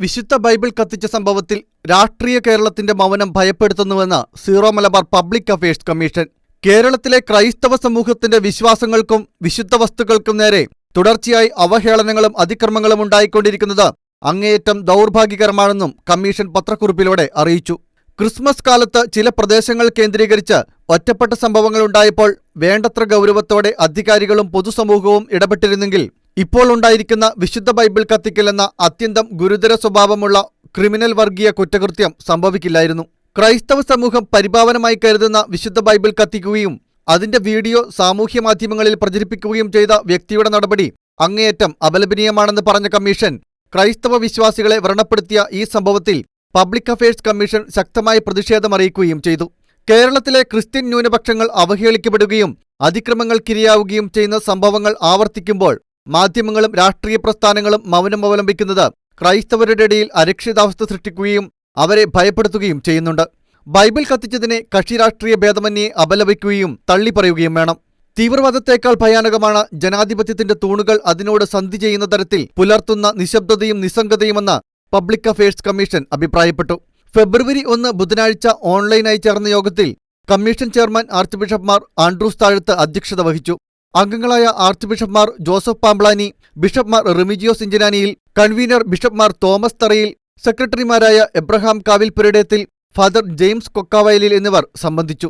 വിശുദ്ധ ബൈബിൾ കത്തിച്ച സംഭവത്തിൽ രാഷ്ട്രീയ കേരളത്തിന്റെ മൗനം ഭയപ്പെടുത്തുന്നുവെന്ന് Syro Malabar public affairs commission. കേരളത്തിലെ ക്രൈസ്തവ സമൂഹത്തിന്റെ വിശ്വാസങ്ങൾക്കും വിശുദ്ധ വസ്തുക്കൾക്കും നേരെ തുടർച്ചയായി അവഹേളനങ്ങളും അതിക്രമങ്ങളും ഉണ്ടായിക്കൊണ്ടിരിക്കുന്നത് അങ്ങേയറ്റം ദൗർഭാഗ്യകരമാണെന്നും കമ്മീഷൻ പത്രക്കുറിപ്പിലൂടെ അറിയിച്ചു. ക്രിസ്മസ് കാലത്ത് ചില പ്രദേശങ്ങൾ കേന്ദ്രീകരിച്ച് ഒറ്റപ്പെട്ട സംഭവങ്ങൾ സംഭവങ്ങളുണ്ടായപ്പോൾ വേണ്ടത്ര ഗൗരവത്തോടെ അധികാരികളും പൊതുസമൂഹവും ഇടപെട്ടിരുന്നെങ്കിൽ ഇപ്പോൾ ഉണ്ടായിരിക്കുന്ന വിശുദ്ധ ബൈബിൾ കത്തിക്കൽ എന്ന അത്യന്തം ഗുരുതര സ്വഭാവമുള്ള ക്രിമിനൽ വർഗീയ കുറ്റകൃത്യം സംഭവിക്കില്ലായിരുന്നു. ക്രൈസ്തവ സമൂഹം പരിഭാവനമായി കരുതുന്ന വിശുദ്ധ ബൈബിൾ കത്തിക്കുകയും അതിന്റെ വീഡിയോ സാമൂഹ്യ മാധ്യമങ്ങളിൽ പ്രചരിപ്പിക്കുകയും ചെയ്ത വ്യക്തിയുടെ നടപടി അങ്ങേയറ്റം അപലപനീയമാണെന്ന് പറഞ്ഞ കമ്മീഷൻ ക്രൈസ്തവ വിശ്വാസികളെ വ്രണപ്പെടുത്തിയ ഈ സംഭവത്തിൽ പബ്ലിക് അഫയേഴ്സ് കമ്മീഷൻ ശക്തമായ പ്രതിഷേധമറിയിക്കുകയും ചെയ്തു. കേരളത്തിലെ ക്രിസ്ത്യൻ ന്യൂനപക്ഷങ്ങൾ അവഹേളിക്കപ്പെടുകയും അതിക്രമങ്ങൾക്കിരയാവുകയും ചെയ്യുന്ന സംഭവങ്ങൾ ആവർത്തിക്കുമ്പോൾ മാധ്യമങ്ങളും രാഷ്ട്രീയ പ്രസ്ഥാനങ്ങളും മൗനം അവലംബിക്കുന്നത് ക്രൈസ്തവരുടെ ഇടയിൽ അരക്ഷിതാവസ്ഥ സൃഷ്ടിക്കുകയും അവരെ ഭയപ്പെടുത്തുകയും ചെയ്യുന്നുണ്ട്. ബൈബിൾ കത്തിച്ചതിനെ കക്ഷി രാഷ്ട്രീയ ഭേദമന്യെ അപലപിക്കുകയും തള്ളിപ്പറയുകയും വേണം. തീവ്രവാദത്തേക്കാൾ ഭയാനകമാണ് ജനാധിപത്യത്തിന്റെ തൂണുകൾ അതിനോട് സന്ധി ചെയ്യുന്ന തരത്തിൽ പുലർത്തുന്ന നിശബ്ദതയും നിസ്സംഗതയുമെന്ന് പബ്ലിക് അഫയേഴ്സ് കമ്മീഷൻ അഭിപ്രായപ്പെട്ടു. ഫെബ്രുവരി ഒന്ന് ബുധനാഴ്ച ഓൺലൈനായി ചേർന്ന യോഗത്തിൽ കമ്മീഷൻ ചെയർമാൻ ആർച്ച് ബിഷപ്പ്മാർ ആൻഡ്രൂസ് താഴത്ത് അധ്യക്ഷത വഹിച്ചു. അംഗങ്ങളായ ആർച്ച് ബിഷപ്പ്മാർ ജോസഫ് പാംബ്ലാനി ബിഷപ്പ്മാർ റിമിജിയോസ് ഇഞ്ചനാനിയിൽ കൺവീനർ ബിഷപ്പ്മാർ തോമസ് തറയിൽ സെക്രട്ടറിമാരായ എബ്രഹാം കാവിൽ പുരടേത്തിൽ ഫാദർ ജെയിംസ് കൊക്കാവയലിൽ എന്നിവർ സംബന്ധിച്ചു.